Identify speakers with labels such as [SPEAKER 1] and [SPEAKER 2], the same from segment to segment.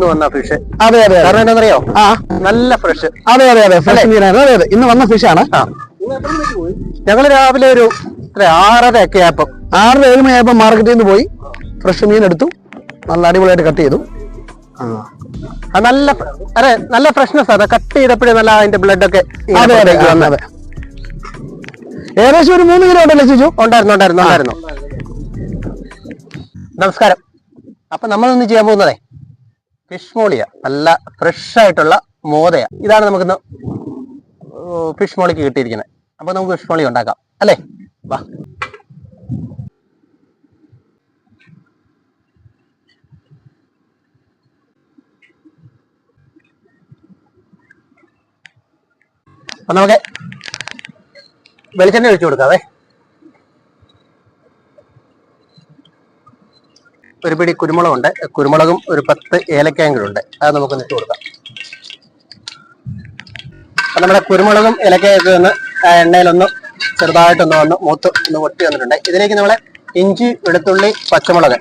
[SPEAKER 1] ഇന്ന് വന്ന ഫിഷ്
[SPEAKER 2] അതെ അതെ
[SPEAKER 1] കാരണം എന്താണെന്നറിയോ?
[SPEAKER 2] ആ.
[SPEAKER 1] നല്ല ഫ്രഷ്
[SPEAKER 2] അതെ അതെ അതെ. ഫ്രഷ് മീനാണ്. അതെ അതെ. ഇന്ന് വന്ന ഫിഷാണ്
[SPEAKER 1] ആ. ഞങ്ങൾ രാവിലെ ഒരു ആറര ഒക്കെ ആയപ്പം
[SPEAKER 2] ആറര ഏഴ് മണിയായപ്പോ മാർക്കറ്റിൽ നിന്ന് പോയി. ഫ്രഷ് മീൻ എടുത്തു. നല്ല അടിപൊളിയായിട്ട് കട്ട് ചെയ്തു. ആ.
[SPEAKER 1] നല്ല അതെ നല്ല ഫ്രഷ്നെസ് അതെ കട്ട് ചെയ്തപ്പോഴേ നല്ല അതിന്റെ ബ്ലഡ് ഒക്കെ
[SPEAKER 2] അതെ അതെ അതെ ഏകദേശം ഒരു മൂന്ന് കിലോ ഉണ്ടല്ലോ ചേച്ചു
[SPEAKER 1] ഉണ്ടായിരുന്നു ഉണ്ടായിരുന്നു ഉണ്ടായിരുന്നു. നമസ്കാരം. അപ്പൊ നമ്മൾ ഇന്ന് ചെയ്യാൻ പോകുന്നതേ. ഫിഷ് മോളിയ. നല്ല ഫ്രഷ് ആയിട്ടുള്ള മോതയ. ഇതാണ് നമുക്കിന്ന് ഫിഷ് മോളിക്ക് കിട്ടിയിരിക്കുന്നത്. അപ്പൊ നമുക്ക് ഫിഷ് മോളി ഉണ്ടാക്കാം. അല്ലേ? വാ. അപ്പൊ നമുക്ക് വെളിച്ചെണ്ണ ഒഴിച്ചു കൊടുക്കാവേ. ഒരു പിടി കുരുമുളകുണ്ട്. കുരുമുളകും ഒരു പത്ത് ഉണ്ട് അത് നമുക്ക് ഇട്ട് കൊടുക്കാം. അപ്പൊ നമ്മുടെ കുരുമുളകും ഏലക്കായൊക്കെ ഒന്ന് എണ്ണയിലൊന്ന് ചെറുതായിട്ടൊന്ന് വന്ന് മൂത്ത് ഒന്ന് ഒട്ടി വന്നിട്ടുണ്ട്. ഇതിലേക്ക് നമ്മളെ ഇഞ്ചി വെളുത്തുള്ളി പച്ചമുളക്.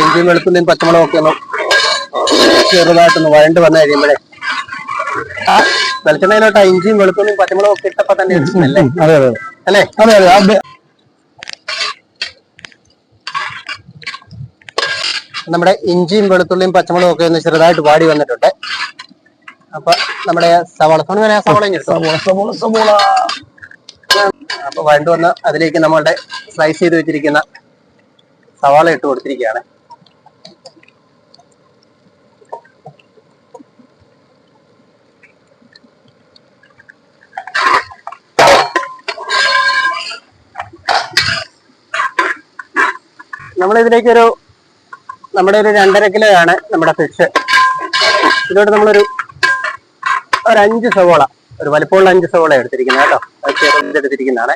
[SPEAKER 1] ഇഞ്ചിയും വെളുത്തുള്ളിയും പച്ചമുളകൊക്കെ ഒന്ന് ചെറുതായിട്ടൊന്ന് വരണ്ട് വന്നു കഴിയുമ്പോഴേ വെളിച്ചെണ്ണയിലോട്ട് ഇഞ്ചിയും വെളുത്തുള്ളിയും പച്ചമുളകും ഒക്കെ ഇട്ടപ്പോ തന്നെ ഒരു
[SPEAKER 2] അതെ അതെ
[SPEAKER 1] അല്ലേ?
[SPEAKER 2] അതെ അതെ. അതെ
[SPEAKER 1] നമ്മുടെ ഇഞ്ചിയും വെളുത്തുള്ളിയും പച്ചമുളകും ഒക്കെ ഒന്ന് ചെറുതായിട്ട് വാടി വന്നിട്ടുണ്ട്. അപ്പൊ നമ്മുടെ സവാള സവാള
[SPEAKER 2] സബോള സബോള
[SPEAKER 1] അപ്പൊ വഴണ്ട് വന്ന് അതിലേക്ക് നമ്മളുടെ സ്ലൈസ് ചെയ്ത് വെച്ചിരിക്കുന്ന സവാള ഇട്ട് കൊടുത്തിരിക്കുകയാണ്. നമ്മളിതിലേക്ക് ഒരു നമ്മുടെ ഒരു രണ്ടര കിലോ ആണ് നമ്മുടെ ഫിഷ് ഇതോട്ട് നമ്മളൊരു ഒരു അഞ്ച് സവോള ഒരു വലിപ്പമുള്ള അഞ്ച് സവോള എടുത്തിരിക്കുന്നത് കേട്ടോ. അത് ചെറുതെടുത്തിരിക്കുന്നതാണ്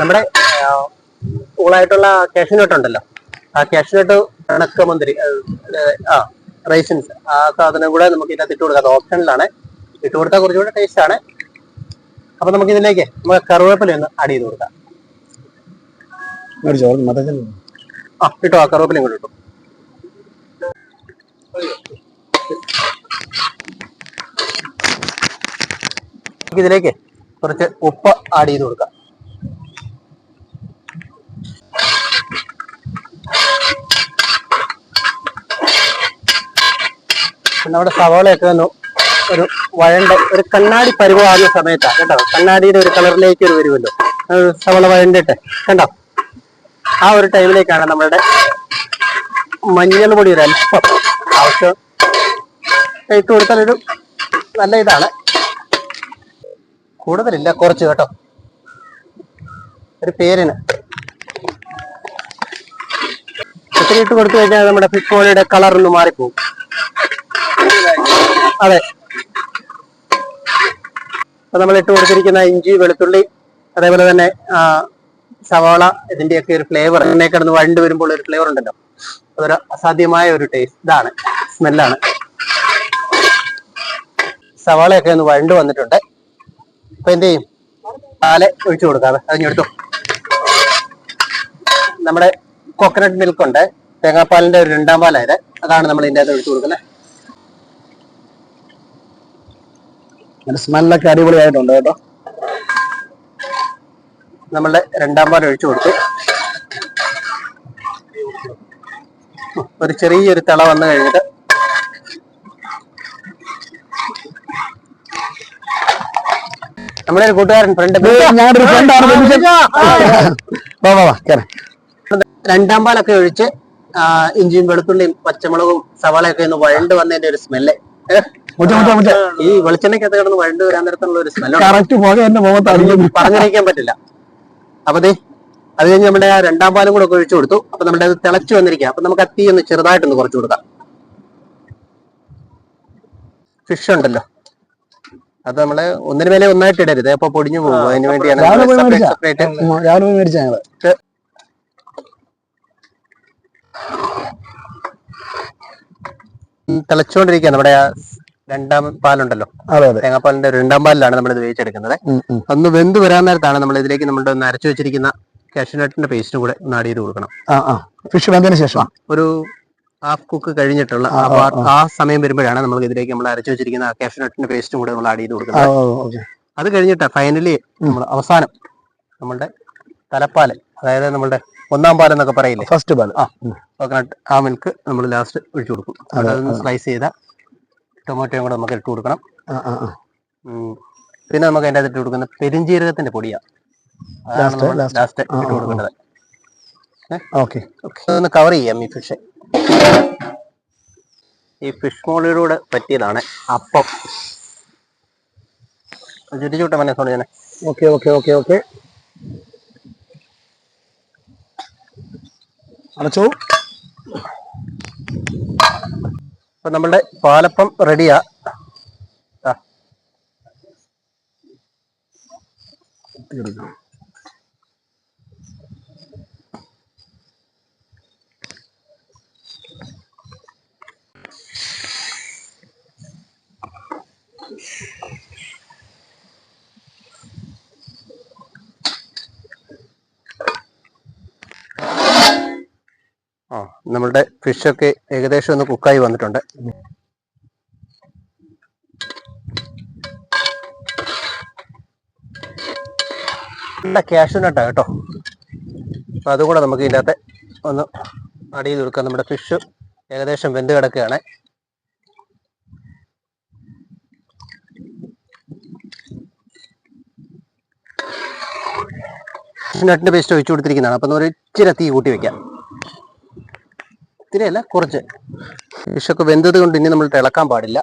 [SPEAKER 1] നമ്മുടെ ഊളായിട്ടുള്ള കാഷ്യൂനട്ട് ഉണ്ടല്ലോ. ആ കാഷ്യൂനട്ട് കണക്ക മന്ത്രി ആ റൈസിൻസ് ആ സാധനം കൂടെ നമുക്ക് ഇതിനകത്ത് ഇട്ട് കൊടുക്കാം ഓപ്ഷനിലാണ് ഇട്ട് കൊടുത്താൽ കുറച്ചുകൂടെ ടേസ്റ്റ് ആണ്. അപ്പൊ നമുക്ക് ഇതിലേക്ക് നമുക്ക് കറുവേപ്പില ഒന്ന് ആഡ് ചെയ്ത് കൊടുക്കാം. ആ ഇട്ടോ ആ കറുവേപ്പില കൂടെ കിട്ടും നമുക്ക് ഇതിലേക്ക് കുറച്ച് ഉപ്പ് ആഡ് ചെയ്ത് കൊടുക്കാം. പിന്നെ നമ്മുടെ സവാളയൊക്കെ ഒന്ന് ഒരു വഴണ്ട ഒരു കണ്ണാടി പരുവാകുന്ന സമയത്താണ് കേട്ടോ? കണ്ണാടിയുടെ ഒരു കളറിലേക്ക് ഒരു വരുമല്ലോ. സവള വഴണ്ടിട്ട് കണ്ടോ? ആ ഒരു ടൈമിലേക്കാണ് നമ്മളുടെ മഞ്ഞൾ പൊടി ഒരു അല്പം ആവശ്യം. ഇട്ട് കൊടുത്താൽ ഒരു നല്ല ഇതാണ്. കൂടുതലില്ല കുറച്ച് കേട്ടോ? ഒരു പേരിന്. ഒത്തിരി ഇട്ട് കൊടുത്തു കഴിഞ്ഞാൽ നമ്മുടെ ഫിഷ് മോളിയുടെ കളർ ഒന്ന് മാറിപ്പോകും. അതെ. അപ്പൊ നമ്മൾ ഇട്ട് കൊടുത്തിരിക്കുന്ന ഇഞ്ചി വെളുത്തുള്ളി അതേപോലെ തന്നെ സവാള ഇതിന്റെയൊക്കെ ഒരു ഫ്ലേവർ എണ്ണ കിടന്ന് വഴണ്ട് വരുമ്പോൾ ഒരു ഫ്ലേവർ ഉണ്ടല്ലോ. അതൊരു അസാധ്യമായ ഒരു ടേസ്റ്റ് ഇതാണ്. സ്മെല്ലാണ് സവാളയൊക്കെ ഒന്ന് വഴണ്ട് വന്നിട്ടുണ്ട്. അപ്പൊ എന്ത് ചെയ്യും? പാൽ ഒഴിച്ചു കൊടുക്കാതെ അതിഞ്ഞെടുത്തു നമ്മുടെ കോക്കനട്ട് മിൽക്ക് ഉണ്ട്. തേങ്ങാപ്പാലിന്റെ ഒരു രണ്ടാം പാലായത്. അതാണ് നമ്മൾ ഇതിന്റെ അകത്ത് ഒഴിച്ചു കൊടുക്കുന്നത്.
[SPEAKER 2] സ്മെല്ലൊക്കെ അടിപൊളിയായിട്ടുണ്ട് കേട്ടോ.
[SPEAKER 1] നമ്മളുടെ രണ്ടാം പാൽ ഒഴിച്ചു കൊടുത്തു. ഒരു ചെറിയൊരു തിള വന്നു കഴിഞ്ഞിട്ട് നമ്മുടെ ഒരു കൂട്ടുകാരൻ ഫ്രണ്ട്
[SPEAKER 2] ഞങ്ങളുടെ ഫ്രണ്ടാണ്
[SPEAKER 1] രണ്ടാം പാലൊക്കെ ഒഴിച്ച് ഇഞ്ചിയും വെളുത്തുള്ളിയും പച്ചമുളകും സവാളയൊക്കെ ഒന്ന് വഴണ്ട് വന്നതിന്റെ ഒരു സ്മെല്ല് ഈ വെളിച്ചെണ്ണയ്ക്കകത്ത് കിടന്ന് വഴണ്ട് വരാൻ തരത്തിലുള്ള ഒരു സ്മെല്ല്
[SPEAKER 2] കറക്റ്റ് പോക എന്റെ മുഖത്ത് അടിക്കും
[SPEAKER 1] പറഞ്ഞറിയിക്കാൻ പറ്റില്ല. അപ്പൊ ദേ അത് കഴിഞ്ഞ് നമ്മുടെ ആ രണ്ടാം പാലും കൂടെ ഒക്കെ ഒഴിച്ചു കൊടുത്തു. അപ്പൊ നമ്മുടെ അത് തിളച്ചു വന്നിരിക്കുക. അപ്പൊ നമുക്ക് ആ തീ ഒന്ന് ചെറുതായിട്ടൊന്ന് കുറച്ചു കൊടുക്കാം. ഫിഷ് ഉണ്ടല്ലോ. അത് നമ്മൾ ഒന്നിന് മേലെ ഒന്നായിട്ട് ഇടരുത്. അപ്പൊ പൊടിഞ്ഞു പോകും. അതിന് വേണ്ടിയാണ് സെപ്പറേറ്റ് തിളച്ചുകൊണ്ടിരിക്കുക നമ്മുടെ ആ രണ്ടാം പാലുണ്ടല്ലോ.
[SPEAKER 2] അതെ അതെ.
[SPEAKER 1] തേങ്ങാപ്പാലിന്റെ രണ്ടാം പാലിലാണ് നമ്മൾ ഇത് വേവിച്ചെടുക്കുന്നത്. ഒന്ന് വെന്ത് വരാൻ നേരത്താണ് നമ്മൾ ഇതിലേക്ക് നമ്മുടെ ഒന്ന് അരച്ചു വെച്ചിരിക്കുന്ന കാഷ്യൂനട്ടിന്റെ പേസ്റ്റും കൂടെ ഒന്ന് ആഡ് ചെയ്ത് കൊടുക്കണം
[SPEAKER 2] ഫിഷ് വെന്തതിന് ശേഷം
[SPEAKER 1] ഒരു ഹാഫ് കുക്ക് കഴിഞ്ഞിട്ടുള്ള ആ സമയം വരുമ്പോഴാണ് നമ്മൾ ഇതിലേക്ക് നമ്മൾ അരച്ചു വെച്ചിരിക്കുന്ന കാഷ്യൂനട്ടിന്റെ പേസ്റ്റും കൂടെ നമ്മൾ ആഡ് ചെയ്ത്
[SPEAKER 2] കൊടുക്കണം
[SPEAKER 1] കൊടുക്കുന്നത് അത് കഴിഞ്ഞിട്ട് ഫൈനലി നമ്മൾ അവസാനം നമ്മളുടെ തലപ്പാൽ അതായത് നമ്മളുടെ ഒന്നാം പാൽ എന്നൊക്കെ പറയില്ലേ?
[SPEAKER 2] ഫസ്റ്റ് പാൽ
[SPEAKER 1] ആ. കോക്കനട്ട് ആ മിൽക്ക് നമ്മൾ ലാസ്റ്റ് ഒഴിച്ചു കൊടുക്കും. സ്ലൈസ് ചെയ്ത ടൊമാറ്റോയും കൂടെ നമുക്ക് ഇട്ട് കൊടുക്കണം. പിന്നെ നമുക്ക് അതിന്റെ അകത്ത് ഇട്ട് കൊടുക്കുന്ന പെരിഞ്ജീരകത്തിന്റെ
[SPEAKER 2] പൊടിയാ.
[SPEAKER 1] ലാസ്റ്റ് ഇട്ട് കൊടുക്കേണ്ടത്
[SPEAKER 2] ഓക്കെ.
[SPEAKER 1] ഒന്ന് കവർ ചെയ്യാം ഈ ഫിഷ് ഈ ഫിഷ് മോളിലൂടെ പറ്റിയതാണ് അപ്പം. ചുറ്റിച്ചുവിട്ട മനസ്സോട് ഞാൻ
[SPEAKER 2] ഓക്കെ ഓക്കെ ഓക്കെ ഓക്കെ. അടച്ചു.
[SPEAKER 1] അപ്പൊ നമ്മളുടെ പാലപ്പം റെഡിയാ ആ നമ്മളുടെ ഫിഷൊക്കെ ഏകദേശം ഒന്ന് കുക്കായി വന്നിട്ടുണ്ട്. നല്ല നട്ടാ കേട്ടോ. അപ്പൊ അതുകൂടെ നമുക്ക് ഇതിന്റെ അകത്തെ ഒന്ന് അടിയിൽ കൊടുക്കാം. നമ്മുടെ ഫിഷ് ഏകദേശം വെന്ത് കിടക്കുകയാണ്. നട്ടിന്റെ പേസ്റ്റ് ഒഴിച്ചു കൊടുത്തിരിക്കുന്നതാണ്. അപ്പൊ നമ്മൾ ഇച്ചിരി തീ കൂട്ടി വെക്കാം. ഇത്തിരി അല്ല കുറച്ച്. ഫിഷൊക്കെ വെന്തത് കൊണ്ട് ഇനി നമ്മൾ ഇളക്കാൻ പാടില്ല.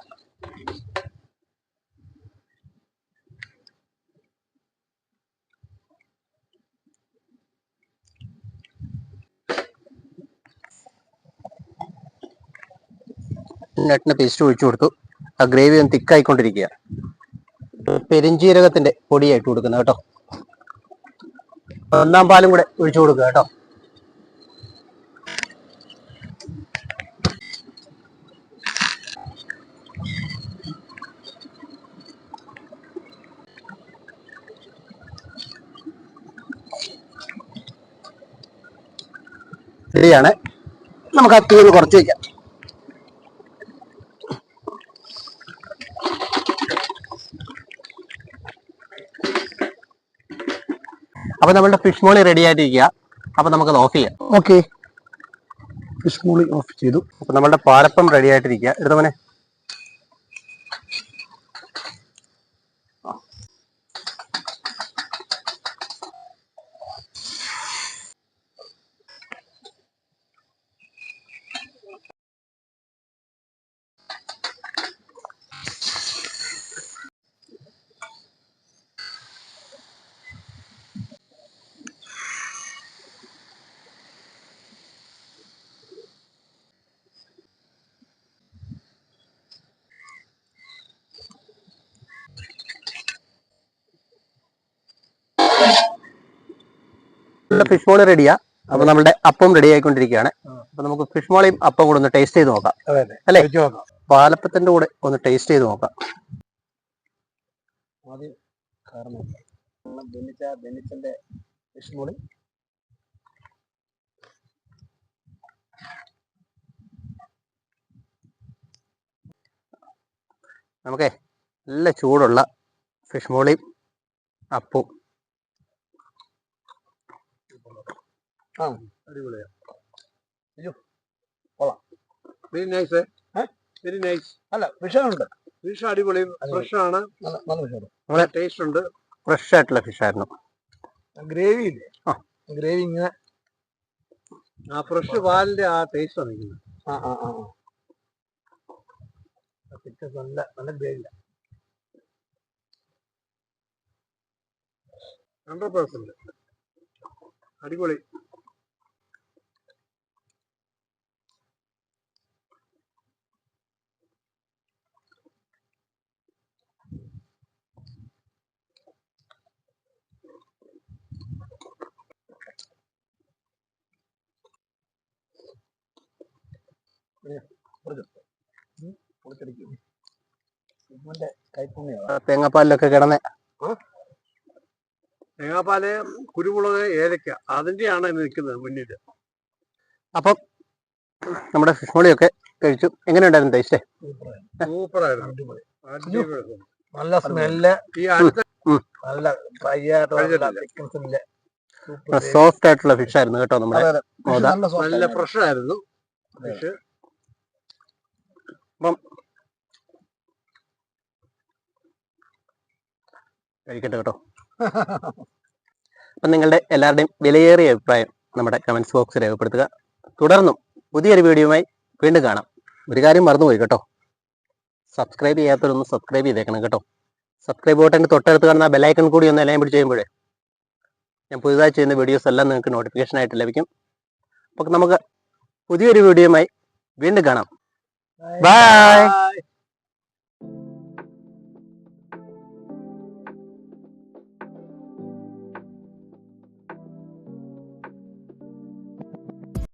[SPEAKER 1] നട്ടിന് പേസ്റ്റ് ഒഴിച്ചു കൊടുത്തു. ആ ഗ്രേവി ഒന്ന് തിക്കായിക്കൊണ്ടിരിക്കുക. പെരിഞ്ജീരകത്തിന്റെ പൊടിയായിട്ട് കൊടുക്കുന്നത് കേട്ടോ. ഒന്നാം പാലും കൂടെ ഒഴിച്ചു കൊടുക്കുക കേട്ടോ. ശരിയാണ് നമുക്ക് ആ തീ ഒന്ന് കുറച്ച് വയ്ക്കാം അപ്പൊ നമ്മളുടെ ഫിഷ് മോളി റെഡി ആയിട്ടിരിക്കുക. അപ്പൊ നമുക്കത് ഓഫ് ചെയ്യാം.
[SPEAKER 2] ഓക്കെ ഫിഷ് മോളി ഓഫ് ചെയ്തു.
[SPEAKER 1] അപ്പൊ നമ്മളുടെ പാലപ്പം റെഡി ആയിട്ടിരിക്കുക. എടുത്തവനെ ഫിഷ് മോളി റെഡിയാ അപ്പൊ നമ്മുടെ അപ്പം റെഡി ആയിക്കൊണ്ടിരിക്കുകയാണ്. അപ്പൊ നമുക്ക് ഫിഷ് മോളിയും അപ്പം കൂടെ ഒന്ന് ടേസ്റ്റ് ചെയ്ത് നോക്കാം. അല്ലേ? പാലപ്പത്തിന്റെ കൂടെ ഒന്ന് ടേസ്റ്റ് ചെയ്ത് നോക്കാം.
[SPEAKER 2] ഫിഷ് മോളി.
[SPEAKER 1] നമുക്കേ നല്ല ചൂടുള്ള ഫിഷ് മോളിയും അപ്പവും
[SPEAKER 2] ആ. അടിപൊളിയാ. അയ്യോ കൊള്ളാം. വെരി നൈസ് വെരി നൈസ് അല്ല ഫിഷ് അടിപൊളി. ഫ്രഷ് ആണ്. നല്ല നല്ല ടേസ്റ്റ് ഉണ്ട്.
[SPEAKER 1] ഫ്രഷ് ആയിട്ടുള്ള ഫിഷ് ആയിരുന്നു.
[SPEAKER 2] ഗ്രേവി ഇല്ലേ?
[SPEAKER 1] ആ.
[SPEAKER 2] ഗ്രേവി ഇങ്ങനെ.
[SPEAKER 3] ആ ഫ്രഷ് പാലിന്റെ ആ ടേസ്റ്റ് വന്നിരിക്കുന്നത്
[SPEAKER 2] ആ ആ ആ ചിക്കൻ നല്ല നല്ല ഗ്രേവി
[SPEAKER 3] ഹൺഡ്രഡ് പെർസെന്റ് അടിപൊളി.
[SPEAKER 1] തേങ്ങാപ്പാലൊക്കെ കിടന്നേ.
[SPEAKER 3] തേങ്ങാപ്പാൽ കുരുമുളക് ഏലക്ക അതിന്റെയാണ് നിൽക്കുന്നത് മുന്നിൽ
[SPEAKER 1] അപ്പം നമ്മുടെ ഫിഷ്മോളിയൊക്കെ കഴിച്ചു. എങ്ങനെയുണ്ടായിരുന്നു ടേസ്റ്റ്
[SPEAKER 3] സൂപ്പറായിരുന്നു.
[SPEAKER 2] നല്ല സ്മെല്ല്. നല്ല ഫ്രൈ ആയിട്ടുള്ള ചിക്കൻ സ്മെല്ല്.
[SPEAKER 1] സോഫ്റ്റ് ആയിട്ടുള്ള ഫിഷ് ആയിരുന്നു കേട്ടോ നമ്മുടെ
[SPEAKER 2] നല്ല
[SPEAKER 3] ഫ്രഷ് ആയിരുന്നു. ഫിഷ്
[SPEAKER 1] കഴിക്കട്ടെ കേട്ടോ. അപ്പം നിങ്ങളുടെ എല്ലാവരുടെയും വിലയേറിയ അഭിപ്രായം നമ്മുടെ കമൻസ് ബോക്സിൽ രേഖപ്പെടുത്തുക. തുടർന്നും പുതിയൊരു വീഡിയോയുമായി വീണ്ടും കാണാം. ഒരു കാര്യം മറന്നുപോയി കേട്ടോ. സബ്സ്ക്രൈബ് ചെയ്യാത്തവരൊന്ന് സബ്സ്ക്രൈബ് ചെയ്തേക്കണം കേട്ടോ. സബ്സ്ക്രൈബ് ബട്ടന്റെ തൊട്ടടുത്ത് കാണുന്ന ബെലൈക്കൺ കൂടി ഒന്ന് എല്ലാം പിടിച്ച് ചെയ്യുമ്പോഴേ ഞാൻ പുതുതായി ചെയ്യുന്ന വീഡിയോസ് എല്ലാം നിങ്ങൾക്ക് നോട്ടിഫിക്കേഷൻ ആയിട്ട് ലഭിക്കും. അപ്പോൾ നമുക്ക് പുതിയൊരു വീഡിയോയുമായി വീണ്ടും കാണാം. 拜。